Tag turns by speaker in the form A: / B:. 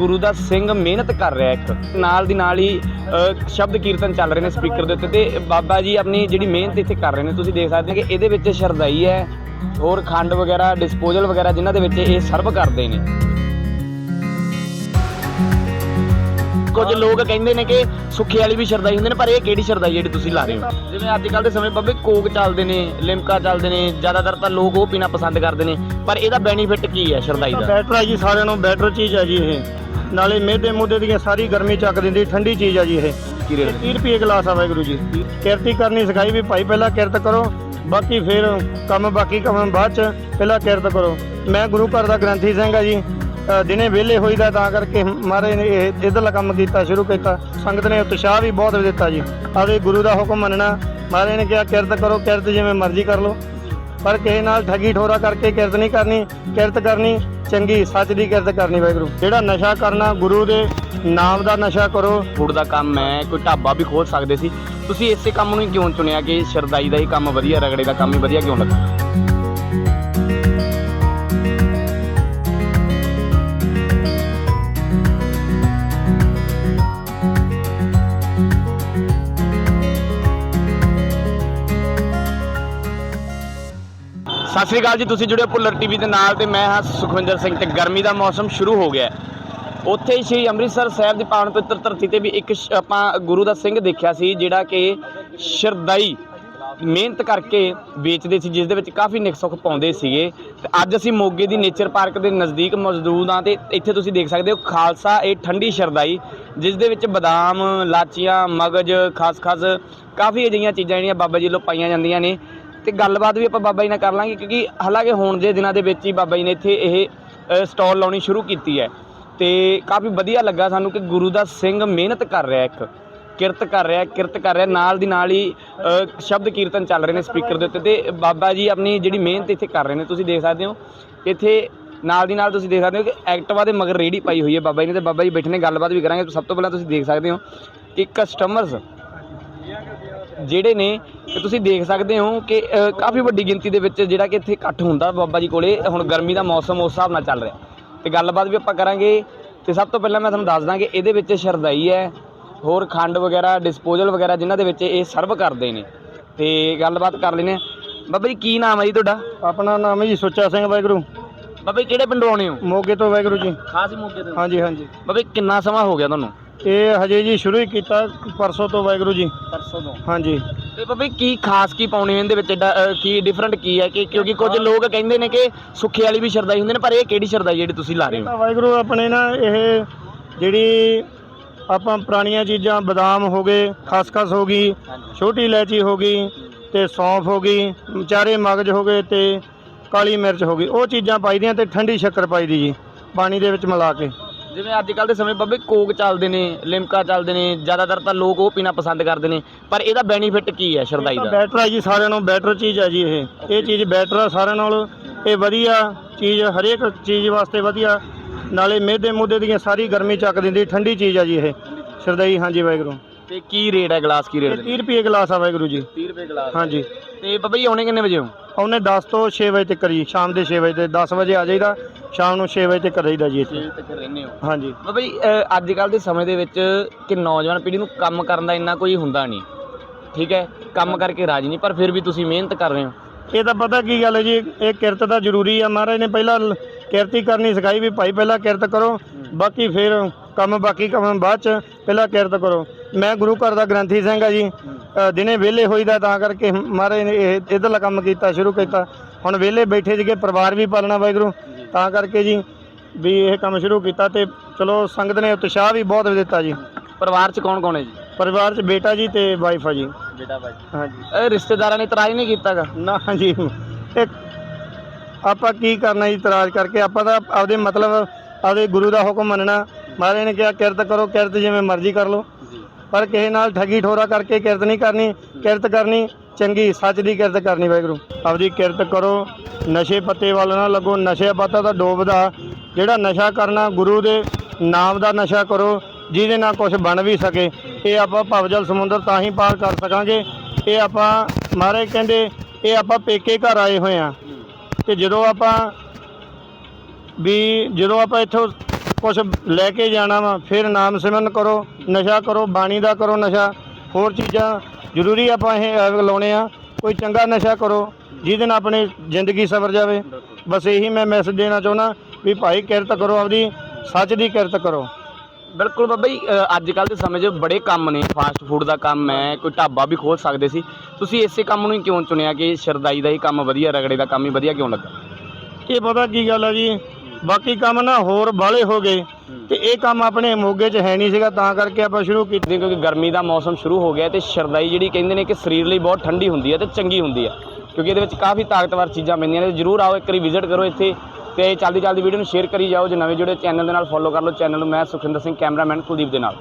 A: ਗੁਰੂ ਦਾ ਸਿੰਘ ਮਿਹਨਤ ਕਰ ਰਿਹਾ ਇੱਕ। ਨਾਲ ਦੀ ਨਾਲ ਹੀ ਅ, ਸ਼ਬਦ ਕੀਰਤਨ ਚੱਲ ਰਹੇ ਨੇ ਸਪੀਕਰ ਦੇ ਉੱਤੇ ਤੇ ਬਾਬਾ ਜੀ ਆਪਣੀ ਜਿਹੜੀ ਮਿਹਨਤ ਇੱਥੇ ਕਰ ਰਹੇ ਨੇ ਤੁਸੀਂ ਦੇਖ ਸਕਦੇ ਹੋ ਕਿ ਇਹਦੇ ਵਿੱਚ ਸ਼ਰਦਾਈ ਹੈ ਹੋਰ ਖੰਡ ਵਗੈਰਾ ਡਿਸਪੋਜ਼ਲ ਵਗੈਰਾ ਜਿਨ੍ਹਾਂ ਦੇ ਵਿੱਚ ਇਹ ਸਰਵ ਕਰਦੇ ਨੇ। ਕੁਝ ਲੋਕ ਕਹਿੰਦੇ ਨੇ ਕਿ ਸੁੱਖੇ ਵਾਲੀ ਵੀ ਸ਼ਰਦਾਈ ਹੁੰਦੇ ਨੇ ਪਰ ਇਹ ਕਿਹੜੀ ਸ਼ਰਦਾਈ ਜਿਹੜੀ ਤੁਸੀਂ ਲਾ ਰਹੇ ਹੋ? ਜਿਵੇਂ ਅੱਜ ਕੱਲ੍ਹ ਦੇ ਸਮੇਂ ਬਾਬੇ ਕੋਕ ਚੱਲਦੇ ਨੇ ਲਿਮਕਾ ਚੱਲਦੇ ਨੇ ਜ਼ਿਆਦਾਤਰ ਤਾਂ ਲੋਕ ਉਹ ਪੀਣਾ ਪਸੰਦ ਕਰਦੇ ਨੇ ਪਰ ਇਹਦਾ ਬੈਨੀਫਿਟ ਕੀ ਹੈ ਸ਼ਰਦਾਈ ਦਾ?
B: ਬੈਟਰ ਹੈ ਜੀ ਸਾਰਿਆਂ ਨੂੰ ਬੈਟਰ ਚੀਜ਼ ਹੈ ਜੀ ਇਹ। ਨਾਲੇ ਮਿਹਦੇ ਮੁੱਦੇ ਦੀਆਂ ਸਾਰੀ ਗਰਮੀ ਚੱਕ ਦਿੰਦੀ ਠੰਡੀ ਚੀਜ਼ ਹੈ ਜੀ ਇਹ।
A: ਕੀ ਰੇਟ
B: 30 ਰੁਪਏ ਗਲਾਸ ਆ ਵਾਹਿਗੁਰੂ ਜੀ। ਕਿਰਤੀ ਕਰਨੀ ਸਿਖਾਈ ਵੀ ਭਾਈ ਪਹਿਲਾਂ ਕਿਰਤ ਕਰੋ ਬਾਕੀ ਫਿਰ ਕੰਮ ਬਾਕੀ ਕੰਮ ਬਾਅਦ ਚ ਪਹਿਲਾਂ ਕਿਰਤ ਕਰੋ। ਮੈਂ ਗੁਰੂ ਘਰ ਦਾ ਗ੍ਰੰਥੀ ਸਿੰਘ ਆ ਜੀ। ਦਿਨੇ ਵਿਹਲੇ ਹੋਈਦਾ ਤਾਂ ਕਰਕੇ ਮਹਾਰਾਜ ਨੇ ਇਹ ਇਧਰਲਾ ਕੰਮ ਕੀਤਾ ਸ਼ੁਰੂ ਕੀਤਾ। ਸੰਗਤ ਨੇ ਉਤਸ਼ਾਹ ਵੀ ਬਹੁਤ ਦਿੱਤਾ ਜੀ। ਆਵੇ ਗੁਰੂ ਦਾ ਹੁਕਮ ਮੰਨਣਾ। ਮਹਾਰਾਜ ਨੇ ਕਿਹਾ ਕਿਰਤ ਕਰੋ ਕਿਰਤ ਜਿਵੇਂ ਮਰਜ਼ੀ ਕਰ ਲਓ। ਪਰ ਕਿਸੇ ਨਾਲ ਠੱਗੀ ਠੋਰਾ ਕਰਕੇ ਕਿਰਤ ਨਹੀਂ ਕਰਨੀ, ਕਿਰਤ ਕਰਨੀ ਚੰਗੀ, ਸੱਚ ਦੀ ਕਿਰਤ ਕਰਨੀ ਵਾਹਿਗੁਰੂ। ਜਿਹੜਾ ਨਸ਼ਾ ਕਰਨਾ ਗੁਰੂ ਦੇ ਨਾਮ ਦਾ ਨਸ਼ਾ ਕਰੋ।
A: ਫੂਡ ਦਾ ਕੰਮ ਹੈ, ਕੋਈ ਢਾਬਾ ਵੀ ਖੋਲ ਸਕਦੇ ਸੀ। ਤੁਸੀਂ ਇਸੇ ਕੰਮ ਨੂੰ ਹੀ ਕਿਉਂ ਚੁਣਿਆ ਕਿ ਸ਼ਰਦਾਈ ਦਾ ਹੀ ਕੰਮ ਵਧੀਆ, ਰਗੜੇ ਦਾ ਕੰਮ ਹੀ ਵਧੀਆ ਕਿਉਂ ਲੱਗਾ? ਸਤਿ ਸ੍ਰੀ ਅਕਾਲ ਜੀ, ਤੁਸੀਂ ਜੁੜੇ ਹੋ ਭੁੱਲਰ ਟੀਵੀ ਦੇ ਨਾਲ ਤੇ ਮੈਂ ਹਾਂ ਸੁਖਵਿੰਦਰ ਸਿੰਘ ਤੇ ਗਰਮੀ ਦਾ ਮੌਸਮ ਸ਼ੁਰੂ ਹੋ ਗਿਆ ਉੱਥੇ ਹੀ ਸ਼੍ਰੀ ਅੰਮ੍ਰਿਤਸਰ ਸਾਹਿਬ ਦੀ ਪਾਵਨ ਪਵਿੱਤਰ ਧਰਤੀ ਤੇ ਵੀ ਇੱਕ ਸ਼- ਆਪਾਂ ਗੁਰੂ ਦਾ ਸਿੰਘ ਦੇਖਿਆ ਸੀ, ਜਿਹੜਾ ਕਿ ਸ਼ਰਦਾਈ ਮਿਹਨਤ ਕਰਕੇ ਵੇਚਦੇ ਸੀ, ਜਿਸ ਦੇ ਵਿੱਚ ਕਾਫੀ ਨਿਕ ਸੁੱਖ ਪਾਉਂਦੇ ਸੀਗੇ। ਤੇ ਅੱਜ ਅਸੀਂ ਮੋਗੇ ਦੀ ਨੇਚਰ ਪਾਰਕ ਦੇ ਨਜ਼ਦੀਕ ਮੌਜੂਦ ਹਾਂ ਤੇ ਇੱਥੇ ਤੁਸੀਂ ਦੇਖ ਸਕਦੇ ਹੋ, ਖਾਲਸਾ ਇਹ ਠੰਡੀ ਸ਼ਰਦਾਈ, ਜਿਸ ਦੇ ਵਿੱਚ ਬਦਾਮ, ਲਾਚੀਆਂ, ਮਗਜ ਖਾਸ ਖਾਸ ਕਾਫੀ ਅਜਿਹੀਆਂ ਚੀਜ਼ਾਂ ਜਿਹੜੀਆਂ ਬਾਬਾ ਜੀ ਵੱਲੋਂ ਪਾਈਆਂ ਜਾਂਦੀਆਂ ਨੇ। ਤੇ ਗੱਲਬਾਤ ਵੀ ਆਪਾਂ ਬਾਬਾ ਜੀ ਨਾਲ ਕਰ ਲਾਂਗੇ, ਕਿਉਂਕਿ ਹਾਲਾਂਕਿ ਹੁਣ ਦੇ ਦਿਨਾਂ ਦੇ ਵਿੱਚ ਹੀ ਬਾਬਾ ਜੀ ਨੇ ਇੱਥੇ ਇਹ ਸਟਾਲ ਲਾਉਣੀ ਸ਼ੁਰੂ ਕੀਤੀ ਹੈ। ਤੇ ਕਾਫੀ ਵਧੀਆ ਲੱਗਾ ਸਾਨੂੰ ਕਿ ਗੁਰੂ ਦਾ ਸਿੰਘ ਮਿਹਨਤ ਕਰ ਰਿਹਾ ਇੱਕ, ਕਿਰਤ ਕਰ ਰਿਹਾ, ਕਿਰਤ ਕਰ ਰਿਹਾ, ਨਾਲ ਦੀ ਨਾਲ ਹੀ ਸ਼ਬਦ ਕੀਰਤਨ ਚੱਲ ਰਹੇ ਨੇ ਸਪੀਕਰ ਦੇ ਉੱਤੇ। ਤੇ ਬਾਬਾ ਜੀ ਆਪਣੀ ਜਿਹੜੀ ਮਿਹਨਤ ਇੱਥੇ ਕਰ ਰਹੇ ਨੇ, ਤੁਸੀਂ ਦੇਖ ਸਕਦੇ ਹੋ। ਇੱਥੇ ਨਾਲ ਦੀ ਨਾਲ ਤੁਸੀਂ ਦੇਖ ਸਕਦੇ ਹੋ ਕਿ ਐਕਟਵਾ ਦੇ ਮਗਰ ਰੇੜੀ ਪਾਈ ਹੋਈ ਹੈ ਬਾਬਾ ਜੀ ਨੇ ਤੇ ਬਾਬਾ ਜੀ ਬੈਠੇ ਨੇ, ਗੱਲਬਾਤ ਵੀ ਕਰਾਂਗੇ। ਸਭ ਤੋਂ ਪਹਿਲਾਂ ਤੁਸੀਂ ਦੇਖ ਸਕਦੇ ਹੋ ਕਿ ਕਸਟਮਰਸ ਜਿਹੜੇ ਨੇ ਤੁਸੀਂ ਦੇਖ ਸਕਦੇ ਹੋ ਕਿ ਕਾਫੀ ਵੱਡੀ ਗਿਣਤੀ ਦੇ ਵਿੱਚ ਜਿਹੜਾ ਕਿ ਇੱਥੇ ਇਕੱਠ ਹੁੰਦਾ ਬਾਬਾ ਜੀ ਕੋਲੇ ਹੁਣ ਗਰਮੀ ਦਾ ਮੌਸਮ ਉਸ ਹਿਸਾਬ ਨਾਲ ਚੱਲ ਰਿਹਾ। ਤੇ ਗੱਲਬਾਤ ਵੀ ਆਪਾਂ ਕਰਾਂਗੇ ਤੇ ਸਭ ਤੋਂ ਪਹਿਲਾਂ ਮੈਂ ਤੁਹਾਨੂੰ ਦੱਸ ਦਾਂ ਕਿ ਇਹਦੇ ਵਿੱਚ ਸ਼ਰਦਾਈ ਹੈ ਹੋਰ ਖੰਡ ਵਗੈਰਾ ਡਿਸਪੋਜ਼ਲ ਵਗੈਰਾ ਜਿਨ੍ਹਾਂ ਦੇ ਵਿੱਚ ਇਹ ਸਰਵ ਕਰਦੇ ਨੇ। ਤੇ ਗੱਲਬਾਤ ਕਰ ਲੈਨੇ ਬਾਬਾ ਜੀ ਕੀ ਨਾਮ ਹੈ ਜੀ ਤੁਹਾਡਾ?
B: ਆਪਣਾ ਨਾਮ ਹੈ ਜੀ ਸੁੱਚਾ ਸਿੰਘ ਵਾਹਿਗੁਰੂ।
A: ਬਾਬਾ ਜੀ ਕਿਹੜੇ ਪਿੰਡੋਂ ਆਉਣੇ ਹੋ?
B: ਮੋਗੇ ਤੋਂ ਵਾਹਿਗੁਰੂ ਜੀ।
A: ਖਾਸ ਮੌਕੇ ਤੇ?
B: ਹਾਂਜੀ ਹਾਂਜੀ।
A: ਬਾਬਾ ਜੀ ਕਿੰਨਾ ਸਮਾਂ ਹੋ ਗਿਆ ਤੁਹਾਨੂੰ?
B: ਇਹ ਹਜੇ ਜੀ ਸ਼ੁਰੂ ਹੀ ਕੀਤਾ ਪਰਸੋਂ ਤੋਂ ਵਾਹਿਗੁਰੂ ਜੀ।
A: ਪਰਸੋਂ ਤੋਂ।
B: ਹਾਂਜੀ।
A: ਤੇ ਬਾਬਾ ਜੀ ਕੀ ਖਾਸ ਕੀ ਪਾਉਣੇ ਇਹਦੇ ਵਿੱਚ? ਅ, ਕੀ ਡਿਫਰੈਂਟ ਕੀ ਹੈ? ਕਿ ਕਿਉਂਕਿ ਕੁਝ ਲੋਕ ਕਹਿੰਦੇ ਨੇ ਕਿ ਸੁੱਖੇ ਵਾਲੀ ਵੀ ਸ਼ਰਦਾਈ ਹੁੰਦੇ ਨੇ ਪਰ ਇਹ ਕਿਹੜੀ ਸ਼ਰਦਾਈ ਜਿਹੜੀ ਤੁਸੀਂ ਲਾ ਰਹੇ ਹੋ?
B: ਤਾਂ ਵਾਹਿਗੁਰੂ ਆਪਣੇ ਨਾ ਇਹ ਜਿਹੜੀ ਆਪਾਂ ਪੁਰਾਣੀਆਂ ਚੀਜ਼ਾਂ ਬਦਾਮ ਹੋ ਗਏ ਖਸਖਸ ਹੋ ਗਈ ਛੋਟੀ ਇਲਾਇਚੀ ਹੋ ਗਈ ਤੇ ਸੌਂਫ ਹੋ ਗਈ ਚਾਰੇ ਮਗਜ ਹੋ ਗਏ ਤੇ ਕਾਲੀ ਮਿਰਚ ਹੋ ਗਈ। ਉਹ ਚੀਜ਼ਾਂ ਪਾਈਦੀਆਂ ਤੇ ਠੰਡੀ ਸ਼ੱਕਰ ਪਾਈਦੀ ਜੀ ਪਾਣੀ ਦੇ ਵਿੱਚ ਮਿਲਾ ਕੇ।
A: ਜਿਵੇਂ ਅੱਜ ਕੱਲ ਦੇ ਸਮੇਂ ਬਾਬੇ ਕੋਕ ਚੱਲਦੇ ਨੇ ਲਿਮਕਾ ਚੱਲਦੇ ਨੇ ਜ਼ਿਆਦਾਤਰ ਤਾਂ ਲੋਕ ਉਹ ਪੀਣਾ ਪਸੰਦ ਕਰਦੇ ਨੇ ਪਰ ਇਹਦਾ ਬੈਨੀਫਿਟ ਕੀ ਹੈ ਸ਼ਰਦਾਈ ਦਾ?
B: ਬੈਟਰ ਹੈ ਜੀ ਸਾਰਿਆਂ ਨੂੰ ਬੈਟਰ ਚੀਜ਼ ਹੈ ਜੀ ਇਹ। ਇਹ ਚੀਜ਼ ਬੈਟਰ ਆ ਸਾਰਿਆਂ ਨਾਲੋਂ ਇਹ ਵਧੀਆ ਚੀਜ਼ ਹਰੇਕ ਚੀਜ਼ ਵਾਸਤੇ ਵਧੀਆ। ਨਾਲੇ ਮਿਹਦੇ ਮੁੱਦੇ ਦੀਆਂ ਸਾਰੀ ਗਰਮੀ ਚੱਕ ਦਿੰਦੀ ਠੰਡੀ ਚੀਜ਼ ਆ ਜੀ ਇਹ। ਸ਼ਰਦਈ ਹਾਂਜੀ ਵਾਹਿਗੁਰੂ।
A: ਤੇ ਕੀ ਰੇਟ ਹੈ ਗਲਾਸ ਕੀ ਰੇਟ
B: 30 ਰੁਪਏ ਗਲਾਸ ਆ ਵਾਹਿਗੁਰੂ ਜੀ।
A: 30 ਰੁਪਏ ਗਲਾਸ।
B: ਹਾਂਜੀ।
A: ਤੇ ਬਾਬਾ ਜੀ ਆਉਣੇ ਕਿੰਨੇ ਵਜੇ ਹੋ?
B: ਉਹਨੇ 10 ਤੋਂ 6 ਵਜੇ ਤੱਕ ਜੀ ਸ਼ਾਮ ਦੇ 6 ਵਜੇ ਤੇ 10 ਵਜੇ ਆ ਜਾਈਦਾ ਸ਼ਾਮ ਨੂੰ 6 ਵਜੇ ਤੱਕ ਰਹੀਦਾ ਜੀ ਇੱਥੇ।
A: ਤੱਕ ਰਹਿੰਦੇ ਹੋ।
B: ਹਾਂਜੀ।
A: ਬਾਬਾ ਜੀ ਅ, ਅੱਜ ਕੱਲ ਦੇ ਸਮੇਂ ਦੇ ਵਿੱਚ ਕਿ ਨੌਜਵਾਨ ਪੀੜ੍ਹੀ ਨੂੰ ਕੰਮ ਕਰਨ ਦਾ ਇੰਨਾ ਕੋਈ ਹੁੰਦਾ ਨਹੀਂ। ਠੀਕ ਹੈ? ਕੰਮ ਕਰਕੇ ਰਾਜੀ ਨਹੀਂ ਪਰ ਫਿਰ ਵੀ ਤੁਸੀਂ ਮਿਹਨਤ ਕਰ ਰਹੇ ਹੋ।
B: ਇਹ ਤਾਂ ਪਤਾ ਕੀ ਗੱਲ ਹੈ ਜੀ ਇਹ ਕਿਰਤ ਤਾਂ ਜ਼ਰੂਰੀ ਆ ਮਹਾਰਾਜ ਨੇ ਪਹਿਲਾਂ ਲ- ਕਿਰਤੀ ਕਰਨੀ ਸਿਖਾਈ ਵੀ ਭਾਈ ਪਹਿਲਾਂ ਕਿਰਤ ਕਰੋ ਬਾਕੀ ਫਿਰ ਕੰਮ ਬਾਕੀ ਕੰਮ ਬਾਅਦ ਚ ਪਹਿਲਾਂ ਕਿਰਤ ਕਰੋ। ਮੈਂ ਗੁਰੂ ਘਰ ਦਾ ਗ੍ਰੰਥੀ ਸਿੰਘ ਆ ਜੀ। ਦਿਨੇ ਵਿਹਲੇ ਹੋਈਦਾ ਤਾਂ ਕਰਕੇ ਮਹਾਰਾਜ ਨੇ ਇਹ ਇਧਰਲਾ ਕੰਮ ਕੀਤਾ ਸ਼ੁਰੂ ਕੀਤਾ। ਹੁਣ ਵਿਹਲੇ ਬੈਠੇ ਸੀਗੇ ਪਰਿਵਾਰ ਵੀ ਪਾਲਣਾ ਵਾਹਿਗੁਰੂ। ਤਾਂ ਕਰਕੇ ਜੀ ਵੀ ਇਹ ਕੰਮ ਸ਼ੁਰੂ ਕੀਤਾ ਤੇ ਚਲੋ ਸੰਗਤ ਨੇ ਉਤਸ਼ਾਹ ਵੀ ਬਹੁਤ ਦਿੱਤਾ ਜੀ।
A: ਪਰਿਵਾਰ 'ਚ ਕੌਣ ਕੌਣ ਹੈ ਜੀ?
B: ਪਰਿਵਾਰ 'ਚ ਬੇਟਾ ਜੀ ਤੇ ਵਾਈਫ ਆ ਜੀ।
A: ਬੇਟਾ ਭਾਈ
B: ਹਾਂਜੀ।
A: ਰਿਸ਼ਤੇਦਾਰਾਂ ਨੇ ਇਤਰਾਜ਼ ਨਹੀਂ ਕੀਤਾਗਾ?
B: ਨਾ ਜੀ। ਇਹ ਆਪਾਂ ਕੀ ਕਰਨਾ ਜੀ ਇਤਰਾਜ਼ ਕਰਕੇ? ਆਪਾਂ ਤਾਂ ਆਪਦੇ ਮਤਲਬ ਆਪਦੇ ਗੁਰੂ ਦਾ ਹੁਕਮ ਮੰਨਣਾ। ਮਹਾਰਾਜ ਨੇ ਕਿਹਾ ਕਿਰਤ ਕਰੋ ਕਿਰਤ ਜਿਵੇਂ ਮਰਜ਼ੀ ਕਰ ਲਓ। ਪਰ ਕਿਸੇ ਨਾਲ ਠੱਗੀ ਠੋਰਾ ਕਰਕੇ ਕਿਰਤ ਨਹੀਂ ਕਰਨੀ ਕਿਰਤ ਕਰਨੀ ਚੰਗੀ ਸੱਚ ਦੀ ਕਿਰਤ ਕਰਨੀ ਵਾਹਿਗੁਰੂ। ਆਪਦੀ ਕਿਰਤ ਕਰੋ ਨਸ਼ੇ ਪੱਤੇ ਵੱਲ ਨਾ ਲੱਗੋ ਨਸ਼ੇ ਪੱਤਾ ਤਾਂ ਡੋਬਦਾ। ਜਿਹੜਾ ਨਸ਼ਾ ਕਰਨਾ ਗੁਰੂ ਦੇ ਨਾਮ ਦਾ ਨਸ਼ਾ ਕਰੋ ਜਿਹਦੇ ਨਾਲ ਕੁਝ ਬਣ ਵੀ ਸਕੇ। ਇਹ ਆਪਾਂ ਭਵਜਲ ਸਮੁੰਦਰ ਤਾਂ ਹੀ ਪਾਰ ਕਰ ਸਕਾਂਗੇ। ਇਹ ਆਪਾਂ ਮਹਾਰਾਜ ਕਹਿੰਦੇ ਇਹ ਆਪਾਂ ਪੇਕੇ ਘਰ ਆਏ ਹੋਏ ਆ ਤੇ ਜਦੋਂ ਆਪਾਂ ਵੀ ਜਦੋਂ ਆਪਾਂ ਇੱਥੋਂ ਕੁਝ ਲੈ ਕੇ ਜਾਣਾ ਵਾ ਫਿਰ ਨਾਮ ਸਿਮਰਨ ਕਰੋ ਨਸ਼ਾ ਕਰੋ ਬਾਣੀ ਦਾ ਕਰੋ ਨਸ਼ਾ ਹੋਰ ਚੀਜ਼ਾਂ ਜ਼ਰੂਰੀ ਆਪਾਂ ਇਹ ਅਹ, ਲਾਉਣੇ ਆ। ਕੋਈ ਚੰਗਾ ਨਸ਼ਾ ਕਰੋ ਜਿਹਦੇ ਨਾਲ ਆਪਣੀ ਜ਼ਿੰਦਗੀ ਸਵਰ ਜਾਵੇ। ਬਸ ਇਹੀ ਮੈਂ ਮੈਸੇਜ ਦੇਣਾ ਚਾਹੁੰਦਾ ਵੀ ਭਾਈ ਕਿਰਤ ਕਰੋ ਆਪਦੀ ਸੱਚ ਦੀ ਕਿਰਤ ਕਰੋ।
A: ਬਿਲਕੁਲ ਬਾਬਾ ਜੀ ਅ, ਅੱਜ ਕੱਲ ਦੇ ਸਮੇਂ 'ਚ ਬੜੇ ਕੰਮ ਨੇ ਫਾਸਟ ਫੂਡ ਦਾ ਕੰਮ ਹੈ ਕੋਈ ਢਾਬਾ ਵੀ ਖੋਲ ਸਕਦੇ ਸੀ। ਤੁਸੀਂ ਇਸੇ ਕੰਮ ਨੂੰ ਹੀ ਕਿਉਂ ਚੁਣਿਆ ਕਿ ਸ਼ਰਦਾਈ ਦਾ ਹੀ ਕੰਮ ਵਧੀਆ ਰਗੜੇ ਦਾ ਕੰਮ ਹੀ ਵਧੀਆ ਕਿਉਂ ਲੱਗਾ?
B: ਇਹ ਪਤਾ ਕੀ ਗੱਲ ਆ ਜੀ ਬਾਕੀ ਕੰਮ ਨਾ ਹੋਰ ਬਾਲੇ ਹੋ ਗਏ ਤੇ ਇਹ ਕੰਮ ਆਪਣੇ ਮੋਗੇ 'ਚ ਹੈ ਨਹੀਂ ਸੀਗਾ ਤਾਂ ਕਰਕੇ ਆਪਾਂ ਸ਼ੁਰੂ ਕੀਤਾ।
A: ਕਿਉਂਕਿ ਗਰਮੀ ਦਾ ਮੌਸਮ ਸ਼ੁਰੂ ਹੋ ਗਿਆ ਤੇ ਸ਼ਰਦਾਈ ਜਿਹੜੀ ਕਹਿੰਦੇ ਨੇ ਕਿ ਸਰੀਰ ਲਈ ਬਹੁਤ ਠੰਡੀ ਹੁੰਦੀ ਹੈ ਤੇ ਚੰਗੀ ਹੁੰਦੀ ਹੈ ਕਿਉਂਕਿ ਇਹਦੇ ਵਿੱਚ ਕਾਫੀ ਤਾਕਤਵਰ ਚੀਜ਼ਾਂ ਪੈਂਦੀਆਂ ਨੇ ਜਰੂਰ ਆਓ ਇੱਕ ਵਾਰੀ ਵਿਜ਼ਿਟ ਕਰੋ ਇੱਥੇ। ਤੇ ਜਲਦੀ ਜਲਦੀ ਵੀਡੀਓ ਨੂੰ ਸ਼ੇਅਰ ਕਰੀ ਜਾਓ। ਜੇ ਨਵੇਂ ਜੁੜੇ ਚੈਨਲ ਦੇ ਨਾਲ ਫੋਲੋ ਕਰ ਲਓ। ਚੈਨਲ ਨੂੰ ਮੈਂ ਸੁਖਿੰਦਰ ਸਿੰਘ ਕੈਮਰਾਮੈਨ ਕੁਲਦੀਪ ਦੇ ਨਾਲ।